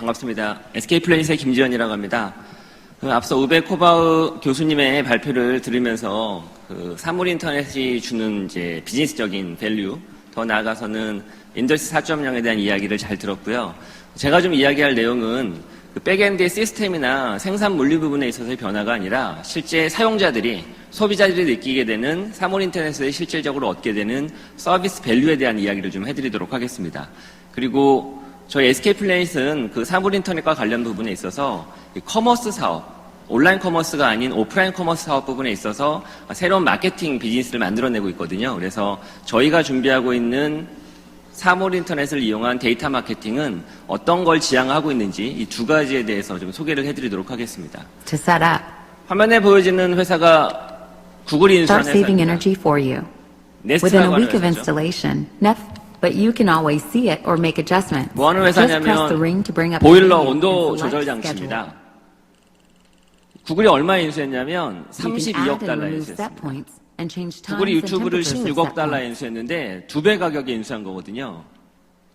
네, 반갑습니다. SK플레이스의 김지현이라고 합니다. 그 앞서 우베 코바우 교수님의 발표를 들으면서 그 사물 인터넷이 주는 이제 비즈니스적인 밸류, 더 나아가서는 인더스트 4.0에 대한 이야기를 잘 들었고요. 제가 좀 이야기할 내용은 그 백엔드의 시스템이나 생산 물리 부분에 있어서의 변화가 아니라 실제 사용자들이 소비자들이 느끼게 되는 사물 인터넷에 실질적으로 얻게 되는 서비스 밸류에 대한 이야기를 좀 해드리도록 하겠습니다. 그리고 저희 SK 플레이스는 그 사물 인터넷과 관련 부분에 있어서 이 커머스 사업, 온라인 커머스가 아닌 오프라인 커머스 사업 부분에 있어서 새로운 마케팅 비즈니스를 만들어내고 있거든요. 그래서 저희가 준비하고 있는 사물 인터넷을 이용한 데이터 마케팅은 어떤 걸 지향하고 있는지 이 두 가지에 대해서 좀 소개를 해드리도록 하겠습니다. to set up. 화면에 보여지는 회사가 Start saving 회사입니다. Within a week of installation, but you can always see it or make adjustments. 뭐 하는 Just press the 회사냐면 ring to bring up the 보일러 menu 온도 and 조절 schedule. 장치입니다. 구글이 얼마에 인수했냐면 You can add 32억 and 달러에 remove set 인수했습니다. points and change times 구글이 and 유튜브를 temperatures of 16억 set 달러에 points. 인수했는데 두 배 가격에 인수한 거거든요.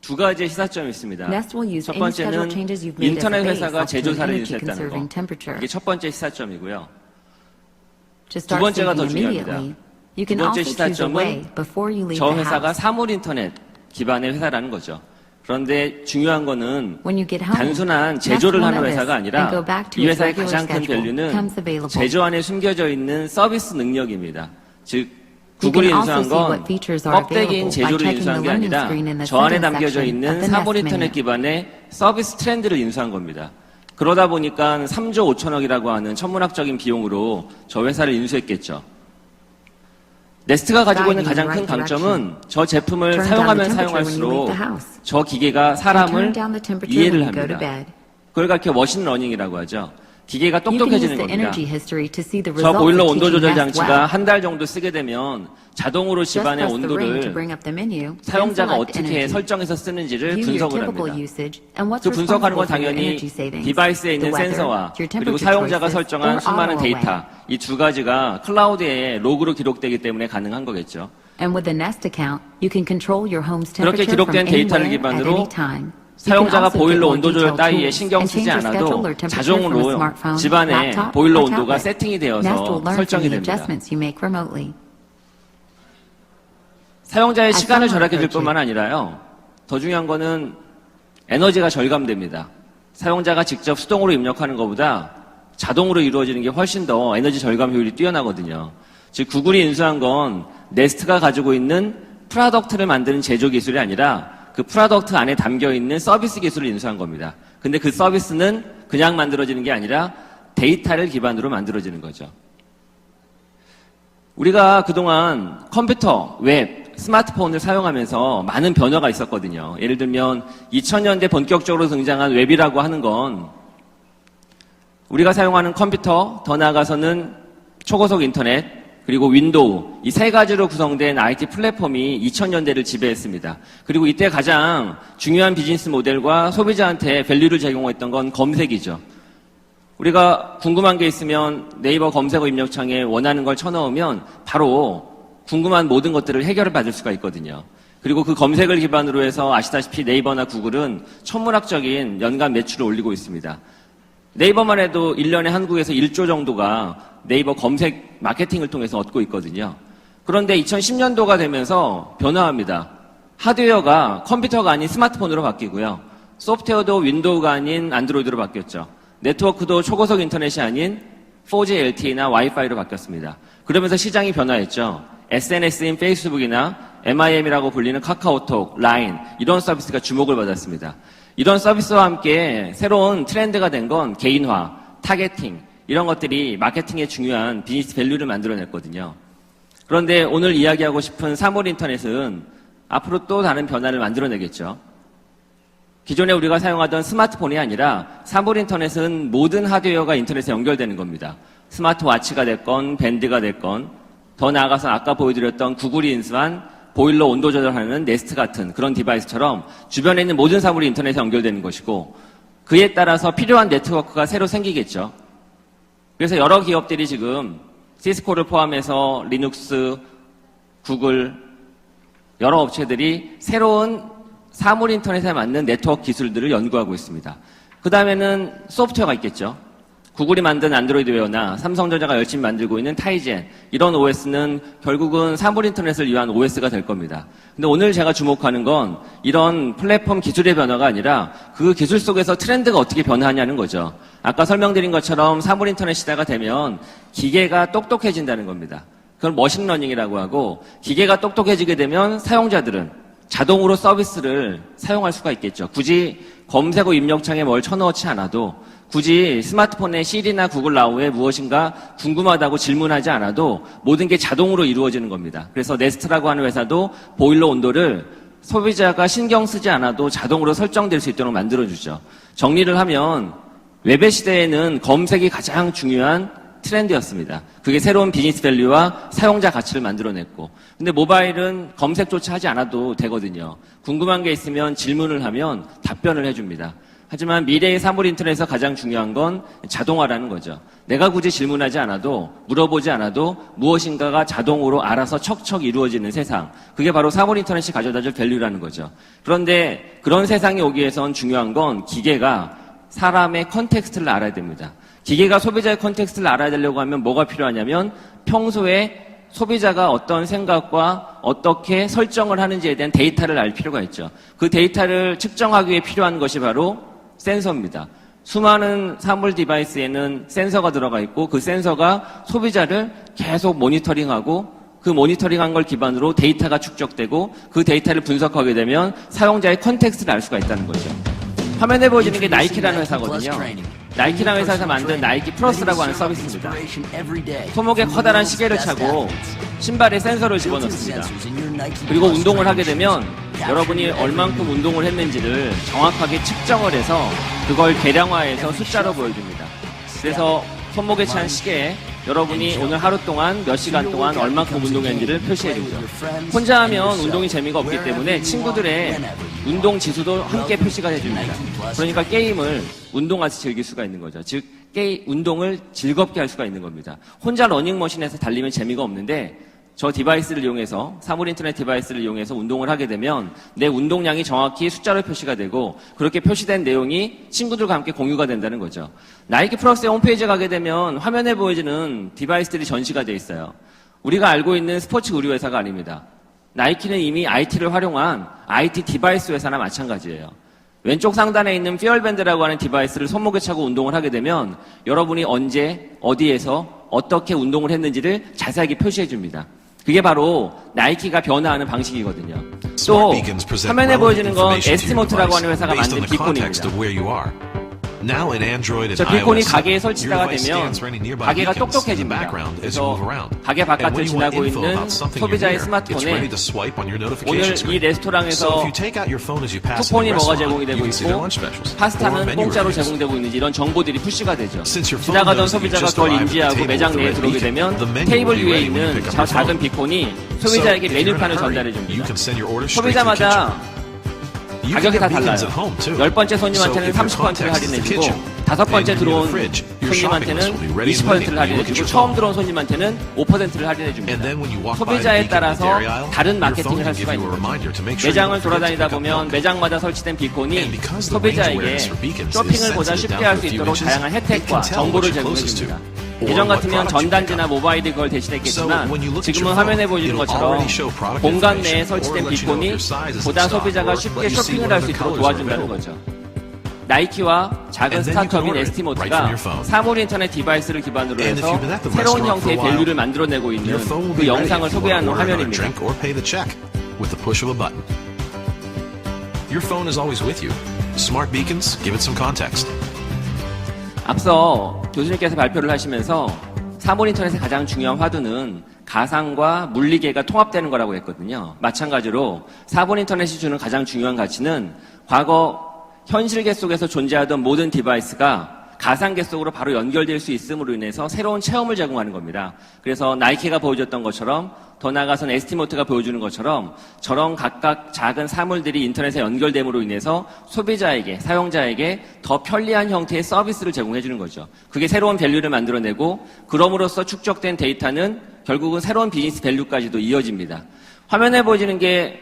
두 가지의 시사점이 있습니다. Nest will use 첫 any schedule 번째는 changes you've made as a 인터넷 base 회사가 up to an 제조사를 energy 인수했다는 conserving 거. temperature. 이게 첫 번째 시사점이고요. To start 번째가 더 saving immediately, you 두 can 번째 also choose a 시사점은 way before you leave 저 the 회사가 house. 사물 인터넷 기반의 회사라는 거죠. 그런데 중요한 거는 단순한 제조를 하는 회사가 아니라 이 회사의 가장 큰. 밸류는. 제조 안에 숨겨져 있는 서비스 능력입니다. 즉 구글이 인수한 건 껍데기인 제조를 인수한 게 아니라 저 안에 담겨져 있는 Nest 인터넷. 기반의 서비스 트렌드를 인수한 겁니다. 그러다 보니까 3조 5천억이라고 하는 천문학적인 비용으로 저 회사를 인수했겠죠. 네스트가 가지고 있는 가장 큰 강점은 저 제품을 사용하면 사용할수록. 저 기계가 사람을 이해를 합니다. 그걸 그렇게 머신러닝이라고 하죠. 기계가 똑똑해지는 겁니다. 저 보일러 온도 조절 장치가. 한 달 정도 쓰게 되면 자동으로 집안의 온도를 사용자가 어떻게. 설정해서 쓰는지를 분석을 합니다. 그 분석하는 건 당연히. 디바이스에 있는 센서와 그리고 사용자가 설정한 수많은 데이터. 이 두 가지가 클라우드에 로그로 기록되기 때문에 가능한 거겠죠. 그렇게 기록된 데이터를 기반으로 사용자가 보일러 온도 조절 따위에 신경 쓰지 않아도 자동으로 집안에 보일러 온도가. 세팅이 되어서 설정이 됩니다. 사용자의 아, 시간을 절약해 줄. 뿐만 아니라요. 더 중요한 거는 에너지가 절감됩니다. 사용자가 직접 수동으로 입력하는 것보다 자동으로 이루어지는 게 훨씬 더 에너지 절감 효율이 뛰어나거든요. 즉 구글이 인수한 건 네스트가 가지고 있는 프로덕트를 만드는 제조 기술이 아니라 그 프로덕트 안에 담겨 있는 서비스 기술을 인수한 겁니다. 근데 그 서비스는 그냥 만들어지는 게 아니라 데이터를 기반으로 만들어지는 거죠. 우리가 그동안 컴퓨터, 웹, 스마트폰을 사용하면서 많은 변화가 있었거든요. 예를 들면 2000년대 본격적으로 등장한 웹이라고 하는 건 우리가 사용하는 컴퓨터, 더 나아가서는 초고속 인터넷, 그리고 윈도우 이 세 가지로 구성된 IT 플랫폼이 2000년대를 지배했습니다. 그리고 이때 가장 중요한 비즈니스 모델과 소비자한테 밸류를 제공했던 건 검색이죠. 우리가 궁금한 게 있으면 네이버 검색어 입력창에 원하는 걸 쳐넣으면 바로 궁금한 모든 것들을 해결을 받을 수가 있거든요. 그리고 그 검색을 기반으로 해서 아시다시피 네이버나 구글은 천문학적인 연간 매출을 올리고 있습니다. 네이버만 해도 1년에 한국에서 1조 정도가 네이버 검색 마케팅을 통해서 얻고 있거든요. 그런데 2010년도가 되면서 변화합니다. 하드웨어가 컴퓨터가 아닌 스마트폰으로 바뀌고요. 소프트웨어도 윈도우가 아닌 안드로이드로 바뀌었죠. 네트워크도 초고속 인터넷이 아닌 4G LTE나 와이파이로 바뀌었습니다. 그러면서 시장이 변화했죠. SNS인 페이스북이나 MIM이라고 불리는 카카오톡, 라인 이런 서비스가 주목을 받았습니다. 이런 서비스와 함께 새로운 트렌드가 된 건 개인화, 타겟팅 이런 것들이 마케팅의 중요한 비즈니스 밸류를 만들어냈거든요. 그런데 오늘 이야기하고 싶은 사물 인터넷은 앞으로 또 다른 변화를 만들어내겠죠. 기존에 우리가 사용하던 스마트폰이 아니라 사물 인터넷은 모든 하드웨어가 인터넷에 연결되는 겁니다. 스마트워치가 됐건 밴드가 됐건 더 나아가서 아까 보여드렸던 구글이 인수한 보일러 온도 조절하는 네스트 같은 그런 디바이스처럼 주변에 있는 모든 사물이 인터넷에 연결되는 것이고 그에 따라서 필요한 네트워크가 새로 생기겠죠. 그래서 여러 기업들이 지금 시스코를 포함해서 리눅스, 구글, 여러 업체들이 새로운 사물 인터넷에 맞는 네트워크 기술들을 연구하고 있습니다. 그 다음에는 소프트웨어가 있겠죠. 구글이 만든 안드로이드 웨어나 삼성전자가 열심히 만들고 있는 타이젠 이런 OS는 결국은 사물 인터넷을 위한 OS가 될 겁니다. 근데 오늘 제가 주목하는 건 이런 플랫폼 기술의 변화가 아니라 그 기술 속에서 트렌드가 어떻게 변화하냐는 거죠. 아까 설명드린 것처럼 사물 인터넷 시대가 되면 기계가 똑똑해진다는 겁니다. 그걸 머신러닝이라고 하고 기계가 똑똑해지게 되면 사용자들은 자동으로 서비스를 사용할 수가 있겠죠. 굳이 검색 후 입력창에 뭘 쳐넣지 않아도 굳이 스마트폰에 시리나 구글 나우에 무엇인가 궁금하다고 질문하지 않아도 모든 게 자동으로 이루어지는 겁니다. 그래서 네스트라고 하는 회사도 보일러 온도를 소비자가 신경 쓰지 않아도 자동으로 설정될 수 있도록 만들어주죠. 정리를 하면 웹의 시대에는 검색이 가장 중요한 트렌드였습니다. 그게 새로운 비즈니스 밸류와 사용자 가치를 만들어냈고. 근데 모바일은 검색조차 하지 않아도 되거든요. 궁금한 게 있으면 질문을 하면 답변을 해줍니다. 하지만 미래의 사물 인터넷에서 가장 중요한 건 자동화라는 거죠. 내가 굳이 질문하지 않아도 물어보지 않아도 무엇인가가 자동으로 알아서 척척 이루어지는 세상. 그게 바로 사물 인터넷이 가져다줄 밸류라는 거죠. 그런데 그런 세상이 오기 위해선 중요한 건 기계가 사람의 컨텍스트를 알아야 됩니다. 기계가 소비자의 컨텍스트를 알아야 되려고 하면 뭐가 필요하냐면 평소에 소비자가 어떤 생각과 어떻게 설정을 하는지에 대한 데이터를 알 필요가 있죠. 그 데이터를 측정하기 위해 필요한 것이 바로 센서입니다. 수많은 사물 디바이스에는 센서가 들어가 있고 그 센서가 소비자를 계속 모니터링하고 그 모니터링한 걸 기반으로 데이터가 축적되고 그 데이터를 분석하게 되면 사용자의 컨텍스트를 알 수가 있다는 거죠. 화면에 보여지는 게 나이키라는 회사거든요. 나이키라는 회사에서 만든 나이키 플러스라고 하는 서비스입니다. 손목에 커다란 시계를 차고 신발에 센서를 집어넣습니다. 그리고 운동을 하게 되면 여러분이 얼만큼 운동을 했는지를 정확하게 측정을 해서 그걸 계량화해서 숫자로 보여줍니다. 그래서 손목에 찬 시계에 여러분이 오늘 하루 동안 몇 시간 동안 얼만큼 운동했는지를 표시해주죠. 혼자 하면 운동이 재미가 없기 때문에 친구들의 운동 지수도 함께 표시가 해줍니다. 그러니까 게임을 운동같이 즐길 수가 있는 거죠. 즉, 게임, 운동을 즐겁게 할 수가 있는 겁니다. 혼자 러닝머신에서 달리면 재미가 없는데 저 디바이스를 이용해서 사물 인터넷 디바이스를 이용해서 운동을 하게 되면 내 운동량이 정확히 숫자로 표시가 되고 그렇게 표시된 내용이 친구들과 함께 공유가 된다는 거죠. 나이키 플러스의 홈페이지에 가게 되면 화면에 보여지는 디바이스들이 전시가 돼 있어요. 우리가 알고 있는 스포츠 의류 회사가 아닙니다. 나이키는 이미 IT를 활용한 IT 디바이스 회사나 마찬가지예요. 왼쪽 상단에 있는 피얼밴드라고 하는 디바이스를 손목에 차고 운동을 하게 되면 여러분이 언제 어디에서 어떻게 운동을 했는지를 자세하게 표시해 줍니다. 그게 바로 나이키가 변화하는 방식이거든요. 또 화면에 보여지는 건 에스티모트라고 하는 회사가 만든 비콘입니다. 저 비콘이 가게에 설치가 되면 가게가 똑똑해집니다. 그래서 가게 바깥을 지나고 있는 소비자의 스마트폰에 오늘 이 레스토랑에서 쿠폰이 뭐가 제공이 되고 있고 파스타는 공짜로 제공되고 있는지 이런 정보들이 푸시가 되죠. 지나가던 소비자가 그걸 인지하고 매장 내에 들어오게 되면 테이블 위에 있는 저 작은 비콘이 소비자에게 메뉴판을 전달해 줍니다. 소비자마다 가격이 다 달라요. 열 번째 손님한테는 30%를 할인해주고 다섯 번째 들어온 손님한테는 20%를 할인해주고 처음 들어온 손님한테는 5%를 할인해줍니다. 소비자에 따라서 다른 마케팅을 할 수가 거죠. 매장을 돌아다니다 보면 매장마다 설치된 비콘이 소비자에게 쇼핑을 보다 쉽게 할 수 있도록 다양한 혜택과 정보를 제공해줍니다. 예전 같으면 전단지나 모바일이 그걸 대신했겠지만 지금은 화면에 보여지는 것처럼 공간 내에 설치된 비콘이 보다 소비자가 쉽게 쇼핑을 할 수 있도록 도와준다는 거죠. 나이키와 작은 스타트업인 에스티모트가 사물 인터넷 디바이스를 기반으로 해서 새로운 형태의 밸류를 만들어내고 있는 그 영상을 소개하는 화면입니다. With the push of a button. Your phone is always with you. Smart beacons give it some context. 앞서 교수님께서 발표를 하시면서 사물 인터넷의 가장 중요한 화두는 가상과 물리계가 통합되는 거라고 했거든요. 마찬가지로 사물 인터넷이 주는 가장 중요한 가치는 과거 현실계 속에서 존재하던 모든 디바이스가 가상계 속으로 바로 연결될 수 있음으로 인해서 새로운 체험을 제공하는 겁니다. 그래서 나이키가 보여줬던 것처럼 더 나아가서는 에스티모트가 보여주는 것처럼 저런 각각 작은 사물들이 인터넷에 연결됨으로 인해서 소비자에게, 사용자에게 더 편리한 형태의 서비스를 제공해 주는 거죠. 그게 새로운 밸류를 만들어내고 그럼으로써 축적된 데이터는 결국은 새로운 비즈니스 밸류까지도 이어집니다. 화면에 보여지는 게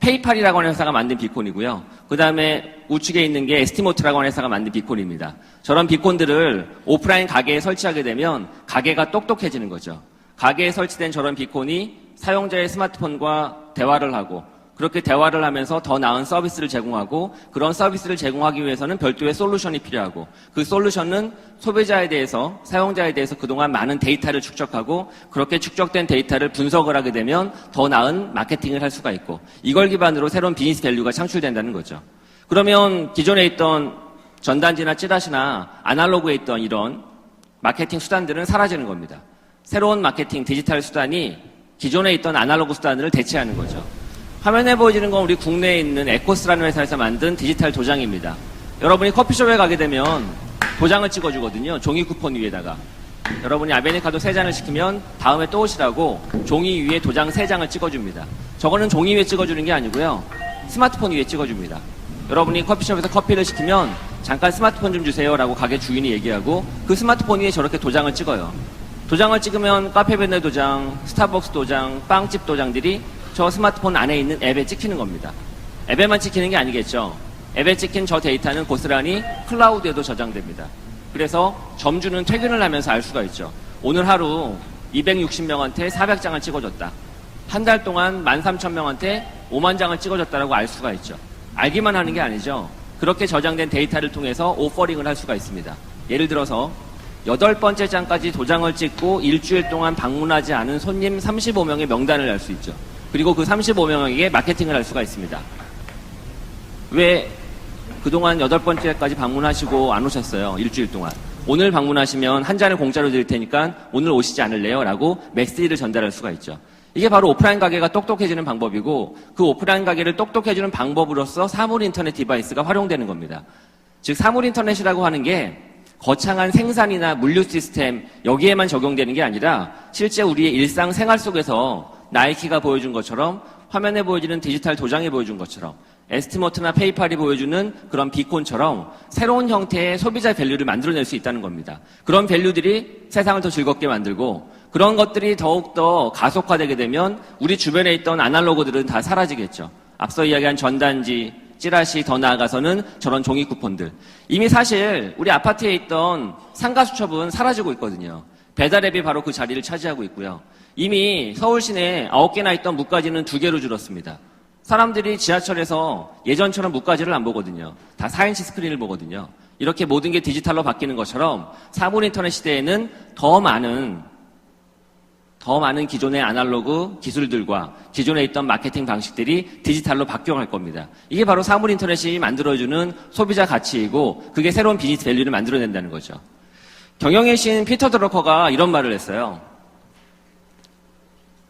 페이팔이라고 하는 회사가 만든 비콘이고요. 그 다음에 우측에 있는 게 에스티모트라고 하는 회사가 만든 비콘입니다. 저런 비콘들을 오프라인 가게에 설치하게 되면 가게가 똑똑해지는 거죠. 가게에 설치된 저런 비콘이 사용자의 스마트폰과 대화를 하고 그렇게 대화를 하면서 더 나은 서비스를 제공하고 그런 서비스를 제공하기 위해서는 별도의 솔루션이 필요하고 그 솔루션은 소비자에 대해서 사용자에 대해서 그동안 많은 데이터를 축적하고 그렇게 축적된 데이터를 분석을 하게 되면 더 나은 마케팅을 할 수가 있고 이걸 기반으로 새로운 비즈니스 밸류가 창출된다는 거죠. 그러면 기존에 있던 전단지나 찌라시나 아날로그에 있던 이런 마케팅 수단들은 사라지는 겁니다. 새로운 마케팅 디지털 수단이 기존에 있던 아날로그 수단을 대체하는 거죠. 화면에 보여지는 건 우리 국내에 있는 에코스라는 회사에서 만든 디지털 도장입니다. 여러분이 커피숍에 가게 되면 도장을 찍어주거든요. 종이 쿠폰 위에다가. 여러분이 아메리카노 세 잔을 시키면 다음에 또 오시라고 종이 위에 도장 세 장을 찍어줍니다. 저거는 종이 위에 찍어주는 게 아니고요. 스마트폰 위에 찍어줍니다. 여러분이 커피숍에서 커피를 시키면 잠깐 스마트폰 좀 주세요라고 가게 주인이 얘기하고 그 스마트폰 위에 저렇게 도장을 찍어요. 도장을 찍으면 카페베네 도장, 스타벅스 도장, 빵집 도장들이 저 스마트폰 안에 있는 앱에 찍히는 겁니다. 앱에만 찍히는 게 아니겠죠. 앱에 찍힌 저 데이터는 고스란히 클라우드에도 저장됩니다. 그래서 점주는 퇴근을 하면서 알 수가 있죠. 오늘 하루 260명한테 400장을 찍어줬다. 한 달 동안 13,000명한테 5만 장을 찍어줬다라고 알 수가 있죠. 알기만 하는 게 아니죠. 그렇게 저장된 데이터를 통해서 오퍼링을 할 수가 있습니다. 예를 들어서 여덟 번째 장까지 도장을 찍고 일주일 동안 방문하지 않은 손님 35명의 명단을 알 수 있죠. 그리고 그 35명에게 마케팅을 할 수가 있습니다. 왜 그동안 여덟 번째까지 방문하시고 안 오셨어요? 일주일 동안. 오늘 방문하시면 한 잔을 공짜로 드릴 테니까 오늘 오시지 않을래요? 라고 메시지를 전달할 수가 있죠. 이게 바로 오프라인 가게가 똑똑해지는 방법이고 그 오프라인 가게를 똑똑해지는 방법으로서 사물 인터넷 디바이스가 활용되는 겁니다. 즉 사물 인터넷이라고 하는 게 거창한 생산이나 물류 시스템 여기에만 적용되는 게 아니라 실제 우리의 일상 생활 속에서 나이키가 보여준 것처럼 화면에 보여지는 디지털 도장이 보여준 것처럼 에스티모트나 페이팔이 보여주는 그런 비콘처럼 새로운 형태의 소비자 밸류를 만들어낼 수 있다는 겁니다. 그런 밸류들이 세상을 더 즐겁게 만들고 그런 것들이 더욱더 가속화되게 되면 우리 주변에 있던 아날로그들은 다 사라지겠죠. 앞서 이야기한 전단지, 찌라시 더 나아가서는 저런 종이 쿠폰들. 이미 사실 우리 아파트에 있던 상가 수첩은 사라지고 있거든요. 배달앱이 바로 그 자리를 차지하고 있고요. 이미 서울 시내 9개나 있던 묵가지는 2개로 줄었습니다. 사람들이 지하철에서 예전처럼 묵가지를 안 보거든요. 다 4인치 스크린을 보거든요. 이렇게 모든 게 디지털로 바뀌는 것처럼 사물 인터넷 시대에는 더 많은 더 많은 기존의 아날로그 기술들과 기존에 있던 마케팅 방식들이 디지털로 바뀌어갈 겁니다. 이게 바로 사물 인터넷이 만들어주는 소비자 가치이고 그게 새로운 비즈니스 밸류를 만들어낸다는 거죠. 경영의 신 피터 드러커가 이런 말을 했어요.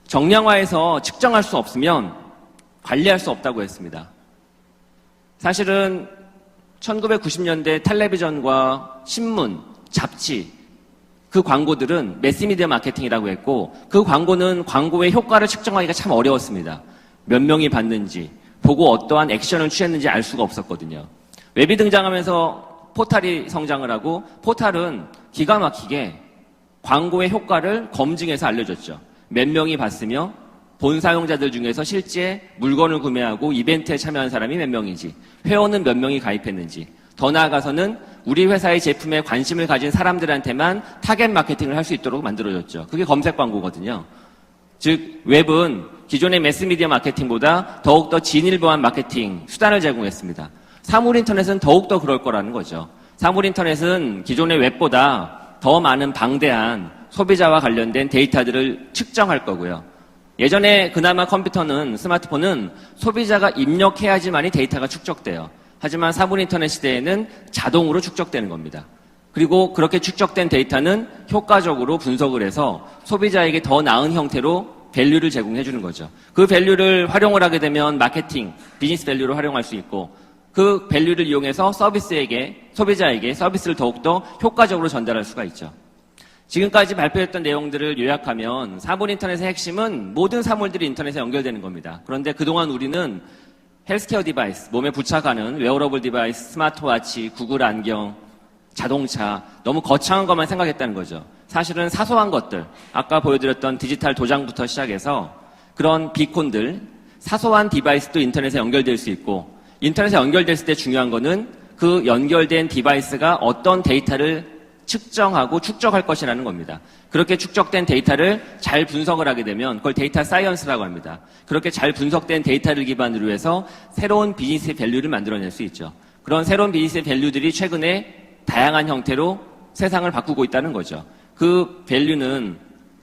정량화해서 측정할 수 없으면 관리할 수 없다고 했습니다. 사실은 1990년대 텔레비전과 신문, 잡지, 그 광고들은 매스미디어 마케팅이라고 했고 그 광고는 광고의 효과를 측정하기가 참 어려웠습니다. 몇 명이 봤는지 보고 어떠한 액션을 취했는지 알 수가 없었거든요. 웹이 등장하면서 포탈이 성장을 하고 포탈은 기가 막히게 광고의 효과를 검증해서 알려줬죠. 몇 명이 봤으며 본 사용자들 중에서 실제 물건을 구매하고 이벤트에 참여한 사람이 몇 명인지, 회원은 몇 명이 가입했는지, 더 나아가서는 우리 회사의 제품에 관심을 가진 사람들한테만 타겟 마케팅을 할 수 있도록 만들어졌죠. 그게 검색 광고거든요. 즉, 웹은 기존의 매스미디어 마케팅보다 더욱더 진일보한 마케팅 수단을 제공했습니다. 사물 인터넷은 더욱더 그럴 거라는 거죠. 사물 인터넷은 기존의 웹보다 더 많은 방대한 소비자와 관련된 데이터들을 측정할 거고요. 예전에 그나마 컴퓨터는 스마트폰은 소비자가 입력해야지만이 데이터가 축적돼요. 하지만 사물 인터넷 시대에는 자동으로 축적되는 겁니다. 그리고 그렇게 축적된 데이터는 효과적으로 분석을 해서 소비자에게 더 나은 형태로 밸류를 제공해 주는 거죠. 그 밸류를 활용을 하게 되면 마케팅, 비즈니스 밸류를 활용할 수 있고 그 밸류를 이용해서 서비스에게 소비자에게 서비스를 더욱더 효과적으로 전달할 수가 있죠. 지금까지 발표했던 내용들을 요약하면 사물 인터넷의 핵심은 모든 사물들이 인터넷에 연결되는 겁니다. 그런데 그동안 우리는 헬스케어 디바이스, 몸에 부착하는 웨어러블 디바이스, 스마트워치, 구글 안경, 자동차, 너무 거창한 것만 생각했다는 거죠. 사실은 사소한 것들, 아까 보여드렸던 디지털 도장부터 시작해서 그런 비콘들, 사소한 디바이스도 인터넷에 연결될 수 있고 인터넷에 연결됐을 때 중요한 거는 그 연결된 디바이스가 어떤 데이터를 측정하고 축적할 것이라는 겁니다. 그렇게 축적된 데이터를 잘 분석을 하게 되면 그걸 데이터 사이언스라고 합니다. 그렇게 잘 분석된 데이터를 기반으로 해서 새로운 비즈니스 밸류를 만들어낼 수 있죠. 그런 새로운 비즈니스 밸류들이 최근에 다양한 형태로 세상을 바꾸고 있다는 거죠. 그 밸류는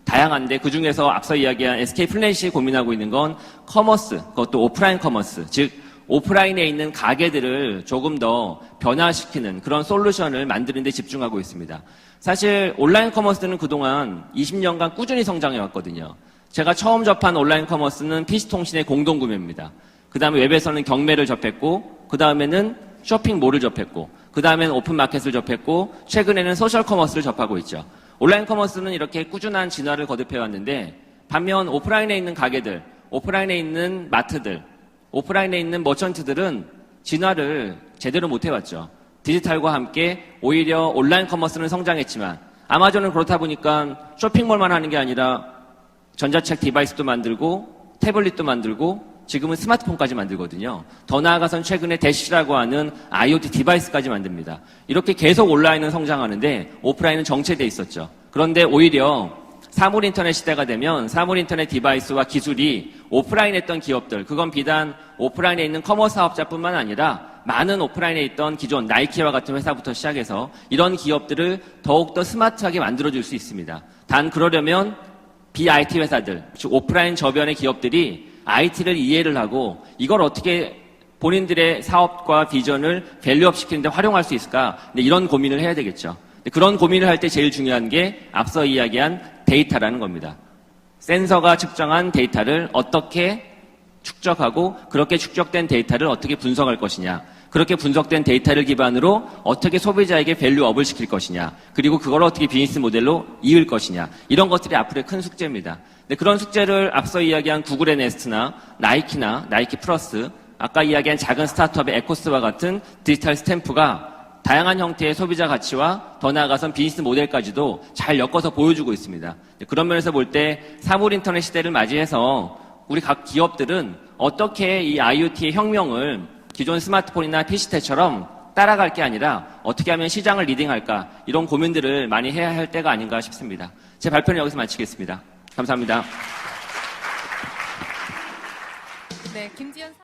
다양한데 그 중에서 앞서 이야기한 SK 플래닛이 고민하고 있는 건 커머스, 그것도 오프라인 커머스, 즉 오프라인에 있는 가게들을 조금 더 변화시키는 그런 솔루션을 만드는 데 집중하고 있습니다. 사실 온라인 커머스는 그동안 20년간 꾸준히 성장해 왔거든요. 제가 처음 접한 온라인 커머스는 PC통신의 공동구매입니다. 그 다음에 웹에서는 경매를 접했고, 그 다음에는 쇼핑몰을 접했고, 그 다음에는 오픈마켓을 접했고, 최근에는 소셜 커머스를 접하고 있죠. 온라인 커머스는 이렇게 꾸준한 진화를 거듭해 왔는데, 반면 오프라인에 있는 가게들, 오프라인에 있는 마트들, 오프라인에 있는 머천트들은 진화를 제대로 못 해왔죠. 디지털과 함께 오히려 온라인 커머스는 성장했지만 아마존은 그렇다 보니까 쇼핑몰만 하는 게 아니라 전자책 디바이스도 만들고 태블릿도 만들고 지금은 스마트폰까지 만들거든요. 더 나아가선 최근에 대시라고 하는 IoT 디바이스까지 만듭니다. 이렇게 계속 온라인은 성장하는데 오프라인은 정체돼 있었죠. 그런데 오히려 사물 인터넷 시대가 되면 사물 인터넷 디바이스와 기술이 오프라인에 있던 기업들, 그건 비단 오프라인에 있는 커머스 사업자뿐만 아니라 많은 오프라인에 있던 기존 나이키와 같은 회사부터 시작해서 이런 기업들을 더욱더 스마트하게 만들어줄 수 있습니다. 단 그러려면 BIT 회사들, 즉 오프라인 저변의 기업들이 IT를 이해를 하고 이걸 어떻게 본인들의 사업과 비전을 밸류업 시키는데 활용할 수 있을까? 이런 고민을 해야 되겠죠. 그런 고민을 할 때 제일 중요한 게 앞서 이야기한 데이터라는 겁니다. 센서가 측정한 데이터를 어떻게 축적하고 그렇게 축적된 데이터를 어떻게 분석할 것이냐. 그렇게 분석된 데이터를 기반으로 어떻게 소비자에게 밸류업을 시킬 것이냐. 그리고 그걸 어떻게 비즈니스 모델로 이을 것이냐. 이런 것들이 앞으로의 큰 숙제입니다. 근데 그런 숙제를 앞서 이야기한 구글의 네스트나 나이키나 나이키 플러스 아까 이야기한 작은 스타트업의 에코스와 같은 디지털 스탬프가 다양한 형태의 소비자 가치와 더 나아가선 비즈니스 모델까지도 잘 엮어서 보여주고 있습니다. 그런 면에서 볼 때 사물 인터넷 시대를 맞이해서 우리 각 기업들은 어떻게 이 IoT의 혁명을 기존 스마트폰이나 PC때처럼 따라갈 게 아니라 어떻게 하면 시장을 리딩할까 이런 고민들을 많이 해야 할 때가 아닌가 싶습니다. 제 발표는 여기서 마치겠습니다. 감사합니다. 네, 김지연